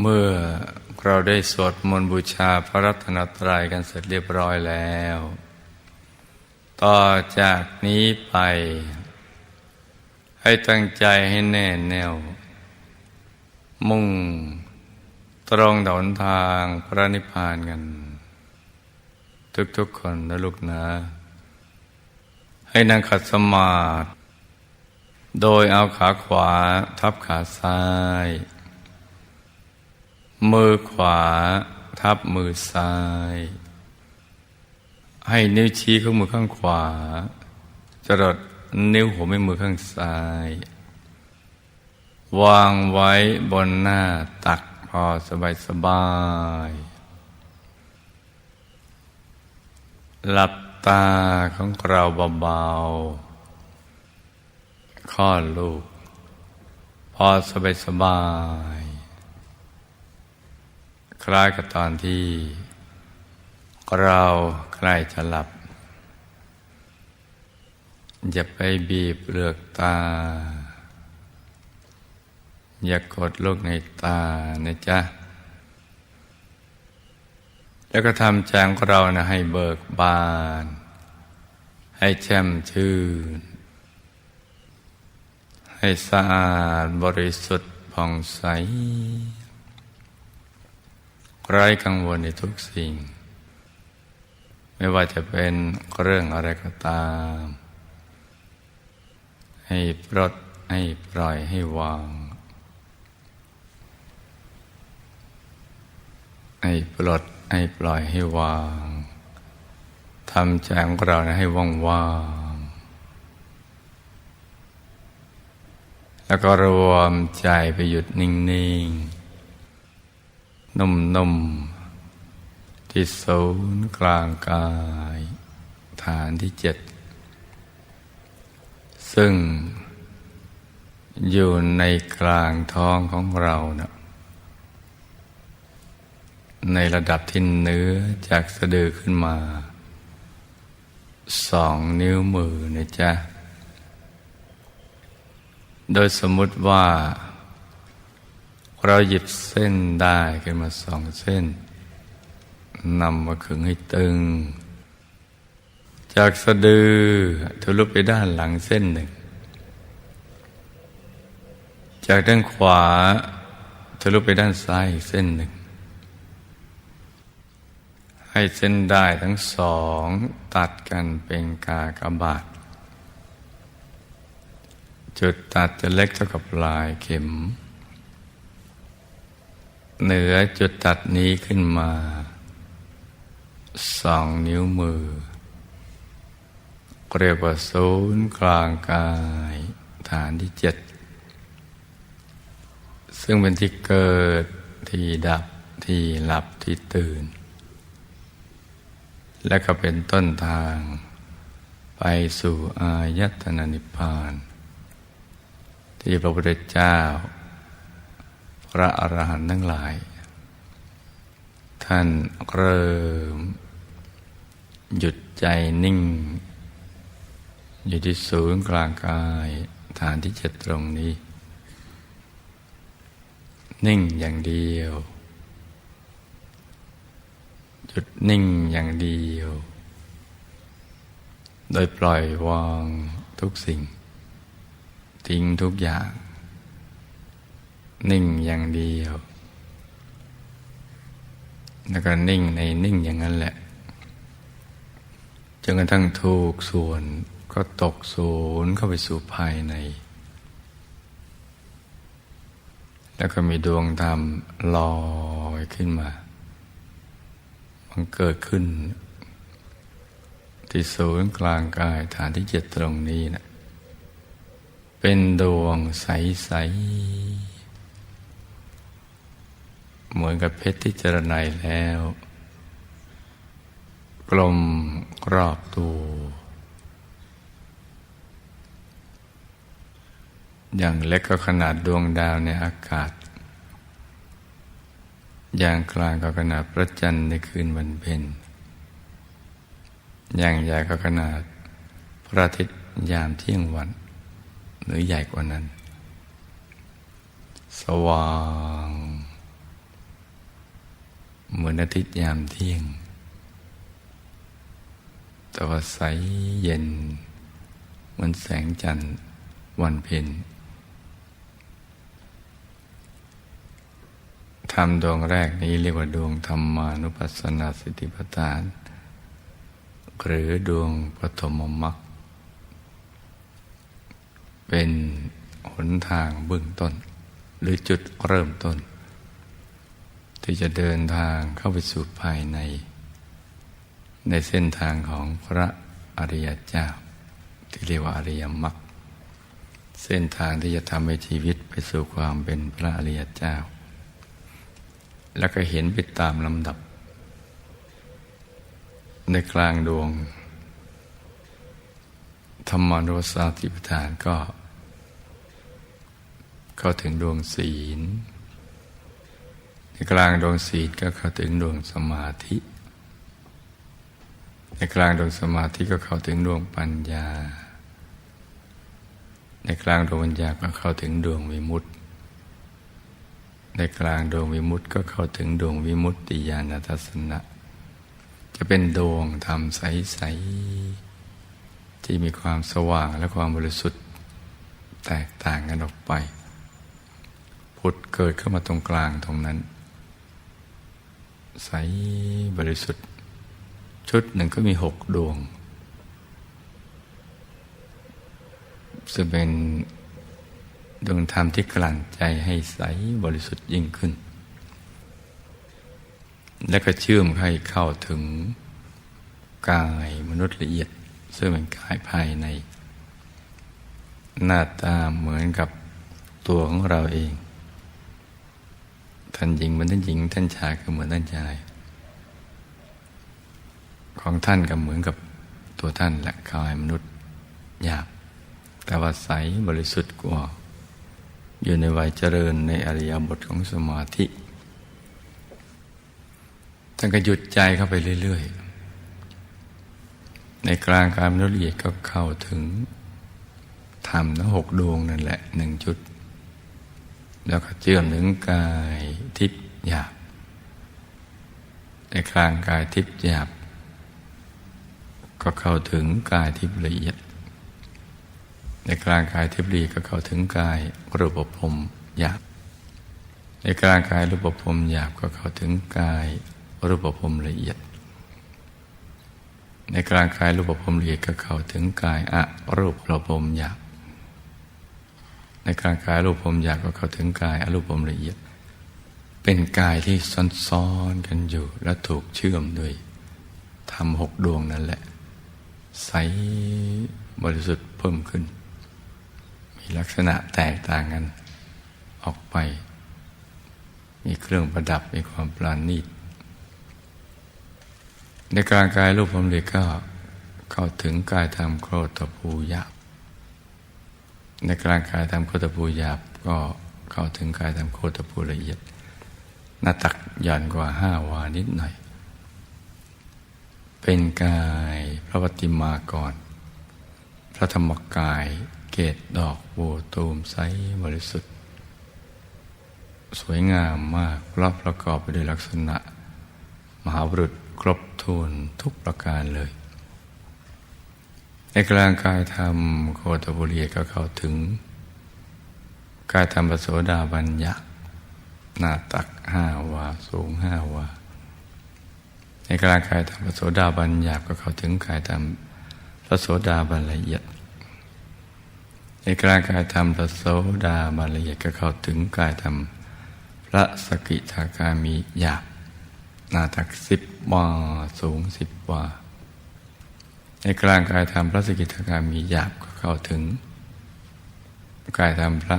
เมื่อเราได้สวดมนต์บูชาพระรัตนตรัยกันเสร็จเรียบร้อยแล้ว ต่อจากนี้ไป ให้ตั้งใจให้แน่แน่ว มุ่งตรงดนทางพระนิพพานกัน ทุกๆคนนะลูกนะ ให้นั่งขัดสมาธิโดยเอาขาขวาทับขาซ้าย มือขวาทับมือซ้าย ให้นิ้วชี้ของมือข้างขวาจรดนิ้วหัวแม่มือข้างซ้าย วางไว้บนหน้าตักพอสบายสบาย หลับตาของเราเบาๆคลอลูก พอสบายสบาย คล้ายกับตอนที่ เราใกล้จะหลับ อย่าไปบีบเปลือกตา อย่ากดลูกในตานะจ๊ะ แล้วก็ทำแจงของเรานะให้เบิกบาน ให้แช่มชื่น ให้สะอาดบริสุทธิ์ผ่องใส ไร้กังวลในทุกสิ่ง ไม่ว่าจะเป็นเรื่องอะไรก็ตาม ให้ปลดให้ปล่อยให้วาง ให้ปลดให้ปล่อยให้วางทำใจของเราให้ว่างว่างแล้วก็รวมใจไปหยุดนิ่งๆ นุ่มๆ ที่ศูนย์กลางกาย ฐานที่เจ็ด ซึ่งอยู่ในกลางท้องของเรานะในระดับที่เนื้อจากสะดือขึ้นมา สองนิ้วมือนะจ๊ะ โดยสมมุติว่า เราหยิบเส้นได้ขึ้นมาสองเส้นนำมาขึงให้ตึง จากสะดือทะลุไปด้านหลังเส้นหนึ่ง จากด้านขวาทะลุไปด้านซ้ายเส้นหนึ่ง ให้เส้นได้ทั้งสองตัดกันเป็นกากบาท จุดตัดจะเล็กเท่ากับลายเข็ม เหนือจุดตัดนี้ขึ้นมาสองนิ้วมือ เรียกว่าศูนย์กลางกาย ฐานที่เจ็ด ซึ่งเป็นที่เกิดที่ดับที่หลับที่ตื่น และก็เป็นต้นทาง ไปสู่อายตนะนิพพาน ที่พระพุทธเจ้า พระอรหันต์ทั้งหลาย ท่านเริ่ม หยุดใจนิ่ง อยู่ที่ศูนย์กลางกายฐานที่เจ็ดตรงนี้ นิ่งอย่างเดียว หยุดนิ่งอย่างเดียว โดยปล่อยวางทุกสิ่ง ทิ้งทุกอย่าง นิ่งอย่างเดียว แล้วก็นิ่งในนิ่งอย่างนั้นแหละ จนกระทั่งถูกส่วนก็ตกศูนย์เข้าไปสู่ภายใน แล้วก็มีดวงธรรมลอยขึ้นมา มันเกิดขึ้น ที่ศูนย์กลางกายฐานที่เจ็ดตรงนี้นะเป็นดวงใส ๆ เหมือนกับเพชรที่เจรไนแล้ว กลมรอบตัวอย่างเล็กก็ขนาดดวงดาวในอากาศ อย่างกลางก็ขนาดพระจันทร์ในคืนวันเพ็ญ อย่างใหญ่ก็ขนาดพระอาทิตย์ยามเที่ยงวัน หรือใหญ่กว่านั้น สว่าง เหมือนอาทิตย์ยามเที่ยง แต่ว่าใสเย็น เหมือนแสงจันทร์วันเพ็ญธรรมดวงแรกนี้เรียกว่าดวงธรรมานุปัสสนาสติปัฏฐาน หรือดวงปฐมมรรคเป็นหนทางเบื้องต้น หรือจุดเริ่มต้น ที่จะเดินทางเข้าไปสู่ภายใน ในเส้นทางของพระอริยเจ้า ที่เรียกว่าอริยมรรคเส้นทางที่จะทำให้ชีวิตไปสู่ความเป็นพระอริยเจ้า แล้วก็เห็นไปตามลำดับ ในกลางดวง ธรรมานุสาติปทานก็ เข้าถึงดวงศีล กลางดวงศีลก็เข้าถึงดวงสมาธิ ในกลางดวงสมาธิก็เข้าถึงดวงปัญญา ในกลางดวงปัญญาก็เข้าถึงดวงวิมุตติ ในกลางดวงวิมุตติก็เข้าถึงดวงวิมุตติญาณทัศนะ จะเป็นดวงธรรมใส ๆ ที่มีความสว่างและความบริสุทธิ์แตกต่างกันออกไปผุดเกิดขึ้นมาตรงกลางตรงนั้น ใสบริสุทธิ์ ชุดหนึ่งก็มีหกดวง ซึ่งเป็นดวงธรรมที่กลั่นใจให้ใสบริสุทธิ์ยิ่งขึ้น และก็เชื่อมให้เข้าถึงกายมนุษย์ละเอียด ซึ่งเป็นกายภายใน หน้าตาเหมือนกับตัวของเราเอง ท่านหญิงเหมือนท่านหญิง ท่านชายก็เหมือนท่านชาย ของท่านก็เหมือนกับตัวท่านและกายมนุษย์หยาบแต่ว่าใสบริสุทธิ์กว่า อยู่ในวัยเจริญในอริยบทของสมาธิ ท่านก็หยุดใจเข้าไปเรื่อย ๆ ในกลางการมนุษย์ละเอียดก็เข้าถึงธรรมทั้งหกดวงนั่นแหละหนึ่งจุด แล้วก็เชื่อมถึงกายทิพย์หยาบในกลางกายทิพย์หยาบ ก็เข้าถึงกายทิพย์ละเอียด ในกลางกายทิพย์ละเอียดก็เข้าถึงกายรูปภพหยาบ ในกลางกายรูปภพหยาบก็เข้าถึงกายรูปภพละเอียด ในกลางกายรูปภพละเอียดก็เข้าถึงกายอะรูปภพหยาบ ในกลางกายรูปภพหยาบก็เข้าถึงกายอรูปภพละเอียด เป็นกายที่ซ้อนๆกันอยู่ และถูกเชื่อมด้วยทำหกดวงนั่นแหละ ใสบริสุทธิ์เพิ่มขึ้น มีลักษณะแตกต่างกัน ออกไป มีเครื่องประดับมีความปราณีตในกลางกายรูปผมเลยก็เข้าถึงกายธรรมโครตภูยาบ ในกลางกายธรรมโคตรภูหยาบก็เข้าถึงกายธรรมโคตรภูละเอียด หน้าตักหย่อนกว่าห้าวานิดหน่อย เป็นกายพระปฏิมากร พระธรรมกายเกตดอกโบตูมไซบริสุทธิ์ สวยงามมากรอบประกอบไปด้วยลักษณะ มหาบุรุษครบถ้วนทุกประการเลย ในกลางกายธรรมโคตบุรีก็เข้าถึง กายธรรมปโสดาบัญญัติหน้าตักห้าวาสูงห้าวาในกลางกายธรรมปโสดาบัญญัติก็เข้าถึงกายธรรมพระโสดาบันละเอียดในกลางกายธรรมพระโสดาบันละเอียดก็เข้าถึงกายธรรมพระสกิทาคามีหยาบนาตักสิบวาสูงสิบวา ในกลางกายธรรมพระสกิทาคามีหยาบก็เข้าถึง กายธรรมพระ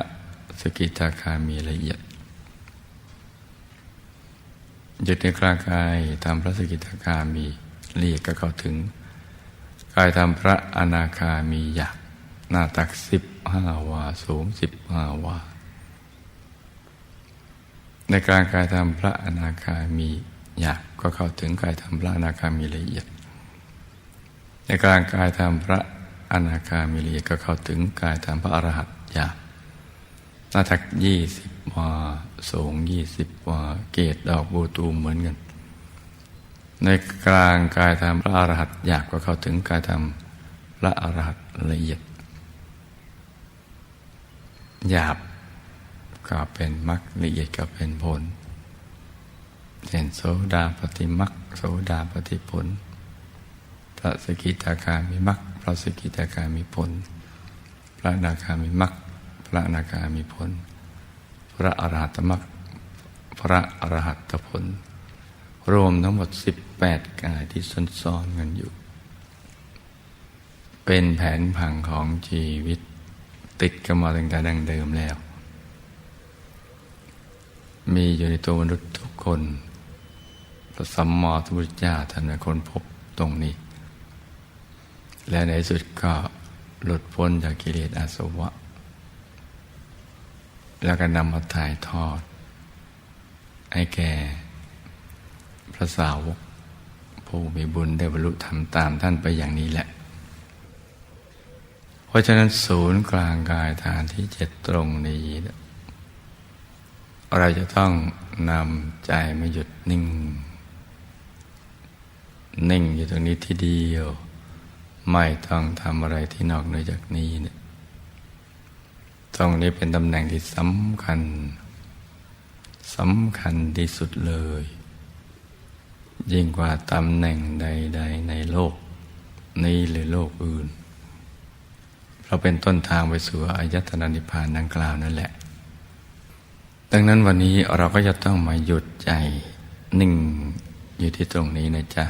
สกิทาคามีละเอียดหยุดในกลางกายธรรมพระสกิทาคามีละเอียดก็เข้าถึง กายธรรมพระอนาคามีหยาบหน้าตักสิบห้าวาสูงสิบห้าวา ในกลางกายธรรมพระอนาคามีหยาบก็เข้าถึงกายธรรมพระอนาคามีละเอียด ในกลางกายธรรมพระอนาคามีละเอียก็เข้าถึงกายธรรมพระอรหัต์ยาหน้าตักยี่สิบวาสูงยี่สิบวาเกตดอกบูตูมเหมือนกัน ในกลางกายธรรมพระอรหัตยากก็เข้าถึงกายธรรมพระอรหัตละเอียดหยาบก็เป็นมรรคละเอียดก็เป็นผลเช่นโสดาปฏิมรรคโสดาปฏิผล พระสกิทาคามีมรรคพระสกิทาคามีผล พระนาคามีมรรคพระนาคามีผล พระอรหัตมรรคพระอรหัตผล รวมทั้งหมด 18 กายที่ซ้อนๆกันอยู่ เป็นแผนผังของชีวิตติดกันมาตั้งแต่ดั้งเดิมแล้ว มีอยู่ในตัวมนุษย์ทุกคนพระสัมมาสัมพุทธเจ้าท่านเป็นคนพบตรงนี้ และในสุดก็หลุดพ้นจากกิเลสอาสวะ แล้วก็นำมาถ่ายทอด ให้แก่พระสาวก ผู้มีบุญได้บรรลุธรรมตามท่านไปอย่างนี้แหละ เพราะฉะนั้นศูนย์กลางกายฐานที่เจ็ดตรงนี้เราจะต้องนำใจมาหยุดนิ่ง นิ่งอยู่ตรงนี้ที่เดียว ไม่ต้องทำอะไรที่นอกเหนือจากนี้เนี่ยตรงนี้เป็นตำแหน่งที่สำคัญสำคัญที่สุดเลย ยิ่งกว่าตำแหน่งใด ๆ ในโลก นี้หรือโลกอื่น เราเป็นต้นทางไปสู่อายตนะนิพพานดังกล่าวนั่นแหละ ดังนั้นวันนี้เราก็จะต้องมาหยุดใจนิ่งอยู่ที่ตรงนี้นะจ๊ะ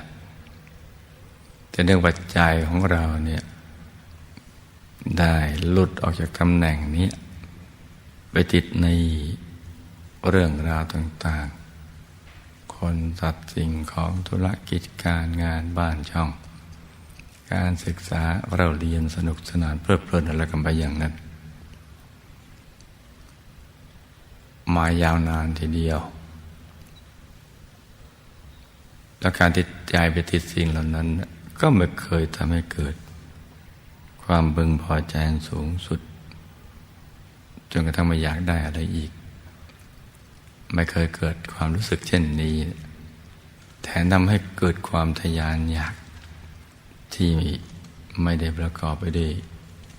แต่เรื่องปัจจัยของเราเนี่ยได้หลุดออกจากตำแหน่งนี้ ไปติดในเรื่องราวต่างๆ คนสัตว์สิ่งของธุรกิจการงานบ้านช่อง การศึกษาเราเรียนสนุกสนานเพลิดเพลินอะไรกันไปอย่างนั้น มายาวนานทีเดียว แล้วการติดใจไปติดสิ่งเหล่านั้น ก็ไม่เคยทำให้เกิด ความบึงพอใจสูงสุด จนกระทั่งไม่อยากได้อะไรอีก ไม่เคยเกิดความรู้สึกเช่นนี้ แถมทำให้เกิดความทยานอยาก ที่ไม่ได้ประกอบไปด้วย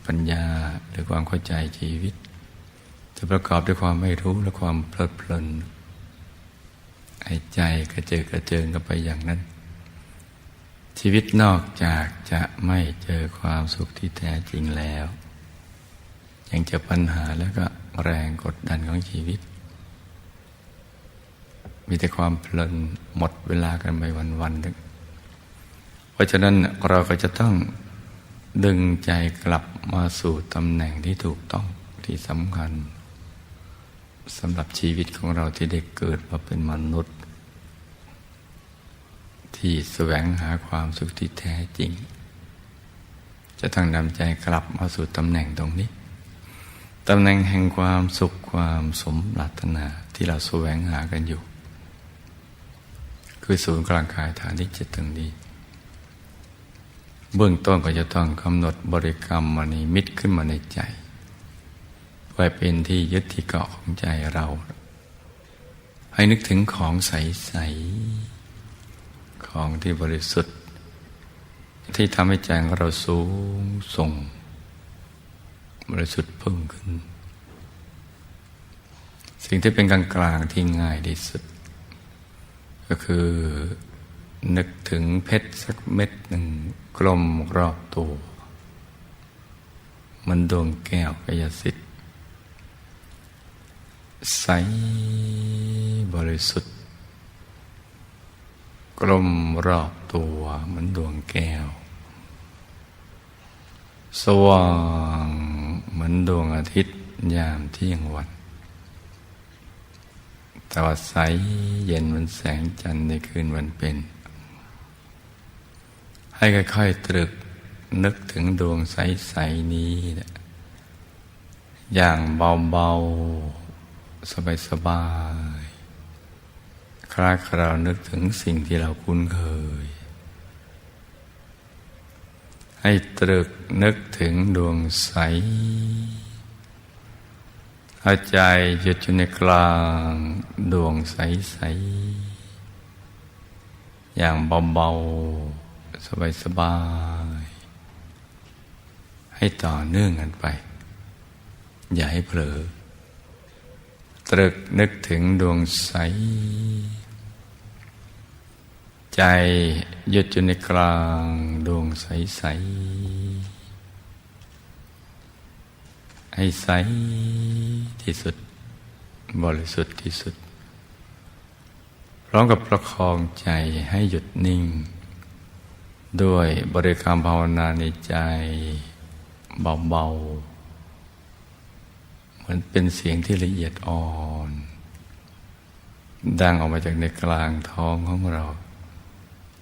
ปัญญาหรือความเข้าใจชีวิต จะประกอบด้วยความไม่รู้และความเพลิดเพลินไอ้ใจกระเจิดกระเจิงกันไปอย่างนั้น ชีวิตนอกจากจะไม่เจอความสุขที่แท้จริงแล้ว ยังเจอปัญหาแล้วก็แรงกดดันของชีวิต มีแต่ความเพลินหมดเวลากันไปวันๆนึงเพราะฉะนั้นเราก็จะต้องดึงใจกลับมาสู่ตำแหน่งที่ถูกต้องที่สำคัญสำหรับชีวิตของเราที่ได้เกิดมาเป็นมนุษย์ ที่แสวงหาความสุขที่แท้จริง จะต้องนำใจกลับมาสู่ตำแหน่งตรงนี้ตำแหน่งแห่งความสุขความสมปรารถนาที่เราแสวงหากันอยู่ คือศูนย์กลางกายฐานที่เจ็ดตรงนี้ เบื้องต้นก็จะต้องกำหนดบริกรรมมณีมิตรขึ้นมาในใจไว้เป็นที่ยึดที่เกาะของใจเรา ให้นึกถึงของใสๆ ของที่บริสุทธิ์ ที่ทำให้ใจของเราสูงส่ง บริสุทธิ์เพิ่มขึ้น สิ่งที่เป็นกลางกลางที่ง่ายที่สุด ก็คือนึกถึงเพชรสักเม็ดหนึ่งกลมรอบตัว มันดวงแก้วกายสิทธิ์ใสบริสุทธิ์ กลมรอบตัวเหมือนดวงแก้ว สว่างเหมือนดวงอาทิตย์ยามเที่ยงวันต่ว่าใสเย็นเหมือนแสงจันทร์ในคืนวันเป็น ให้ค่อยๆตรึกนึกถึงดวงใสๆนี้ อย่างเบาๆ สบายๆ คล้ายเรานึกถึงสิ่งที่เราคุ้นเคย ให้ตรึกนึกถึงดวงใสเอาใจหยุดอยู่ในกลางดวงใสๆอย่างเบาๆ สบายๆ ให้ต่อเนื่องกันไป อย่าให้เผลอ ตรึกนึกถึงดวงใส ใจหยุดอยู่ในกลางดวงใส ๆ ให้ใสที่สุด บริสุทธิ์ที่สุด พร้อมกับประคองใจให้หยุดนิ่ง ด้วยบริกรรมภาวนาในใจเบา ๆ เหมือนเป็นเสียงที่ละเอียดอ่อน ดังออกมาจากในกลางท้องของเรา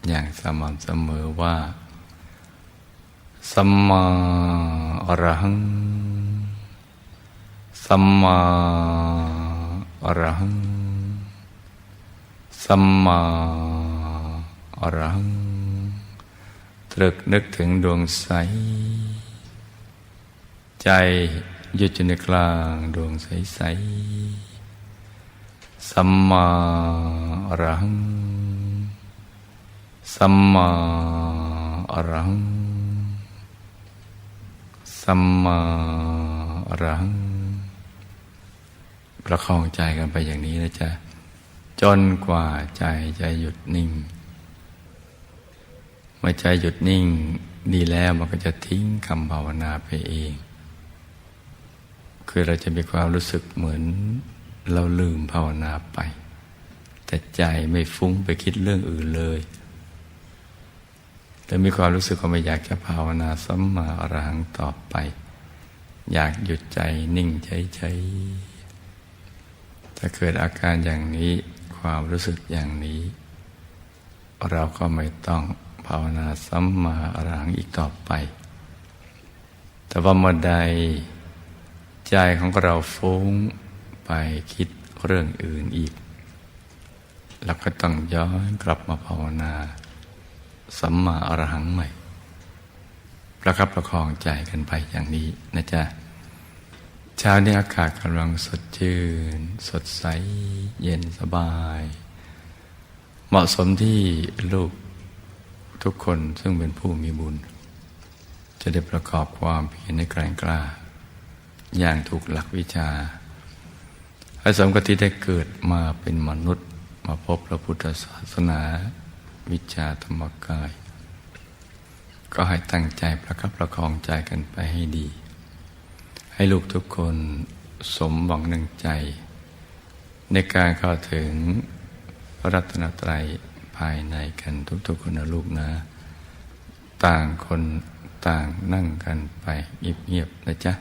อย่างสม่ำเสมอว่าสัมมาอรหังสัมมาอรหังสัมมาอรหังตรึกนึกถึงดวงใส ใจหยุดอยู่ในกลางดวงใสๆสัมมาอรหัง สัมมาอรัง สัมมาอรัง ประคองใจกันไปอย่างนี้นะจ๊ะ จนกว่าใจจะหยุดนิ่ง เมื่อใจหยุดนิ่งดีแล้วมันก็จะทิ้งคำภาวนาไปเอง คือเราจะมีความรู้สึกเหมือนเราลืมภาวนาไป แต่ใจไม่ฟุ้งไปคิดเรื่องอื่นเลย แต่มีความรู้สึกว่าไม่อยากจะภาวนาสัมมาอรหังต่อไป อยากหยุดใจนิ่งเฉยๆถ้าเกิดอาการอย่างนี้ความรู้สึกอย่างนี้ เราก็ไม่ต้องภาวนาสัมมาอรหังอีกต่อไป แต่ว่าเมื่อใดใจของเราฟุ้งไปคิดเรื่องอื่นอีก เราก็ต้องย้อนกลับมาภาวนา สัมมาอรหังใหม่ ประคับประคองใจกันไปอย่างนี้นะจ๊ะเช้านี้อากาศกำลังสดชื่น สดใส เย็นสบาย เหมาะสมที่ลูกทุกคนซึ่งเป็นผู้มีบุญ จะได้ประกอบความเพียรในแกร่งกล้า อย่างถูกหลักวิชาให้สมกับที่ได้เกิดมาเป็นมนุษย์ มาพบพระพุทธศาสนา วิชาธรรมกาย ก็ให้ตั้งใจประคับประคองใจกันไปให้ดี ให้ลูกทุกคนสมหวังหนึ่งใจ ในการเข้าถึงพระรัตนตรัยภายในกันทุกๆคนนะลูกนะ ต่างคนต่างนั่งกันไปเงียบๆนะจ๊ะ